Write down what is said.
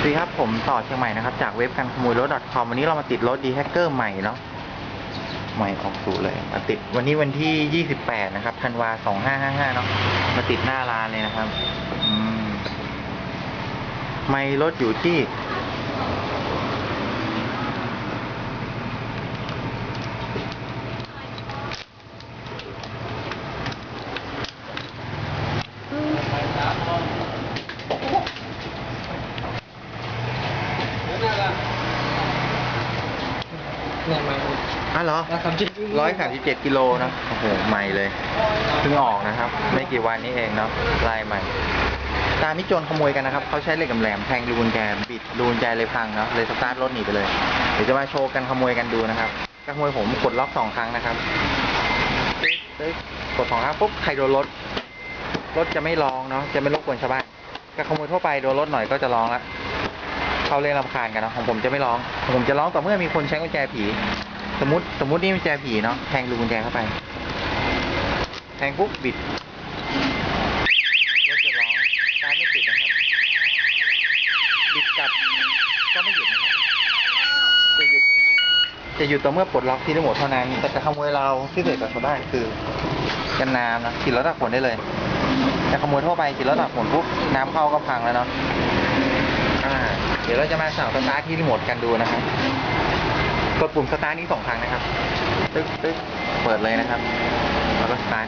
สวัสดีครับผมต่อเชียงใหม่นะครับ จากเว็บการขโมยรถ .com วันนี้เรามาติดรถดีแฮกเกอร์ใหม่เนาะใหม่ออกสู่เลยมาติดวันนี้วันที่ 28 นะครับธันวา 2555 เนาะมาติดหน้าร้านเลยนะครับอืมไม่รถอยู่ที่ เนี่ยมาอ้าวเหรอแล้วครับร้อยสามสิบเจ็ดกิโลนะโอ้โหใหม่เลยเพิ่งออกนะครับ ไม่กี่วันนี้เองเนาะลายใหม่ ตามที่โจรขโมยกันนะครับเขาใช้เหล็กแหลมๆแทงรูกุญแจบิดรูกุญแจเลยพังเนาะเลยสตาร์ทรถหนีไปเลยเดี๋ยวจะมาโชว์กันขโมยกันดูนะครับการขโมยผมกดล็อกสองครั้งนะครับตึ๊กตึ๊กกดสองครั้งปุ๊บใครโดนรถรถจะไม่ร้องเนาะจะไม่รบกวนชาวบ้านการขโมยทั่วไปโดนรถหน่อยก็จะร้องละ เขาเรียกรำคาญกันเนาะของผมจะไม่ร้องของ ผมจะร้องต่อเมื่อมีคนใช้กุญแจผี สมมติสมมตินี่กุญแจผีเนาะแทงรูกุญแจเข้าไป แทงปุ๊บบิดรถจะร้องตารไม่ติดนะครับบิดกลับก็ไม่หยุดนะครับจะหยุดจะหยุดต่อเมื่อปลดล็อกที่รีโมทเท่านั้นแต่จะขโมยเราที่เกิดกับชาวบ้คือกันน้ำนะขี่รถตักฝนได้เลยจะขโมยทั่วไปขี่รถตักฝนปุ๊บน้ำเข้าก็พังแล้วเนาะอ่า เราจะมาสั่งสตาร์ทที่รีโมทกันดูนะครับ กดปุ่มสตาร์ทนี้สองครั้งนะครับ ตึ๊กตึ๊กเปิดเลยนะครับ แล้วก็สตาร์ท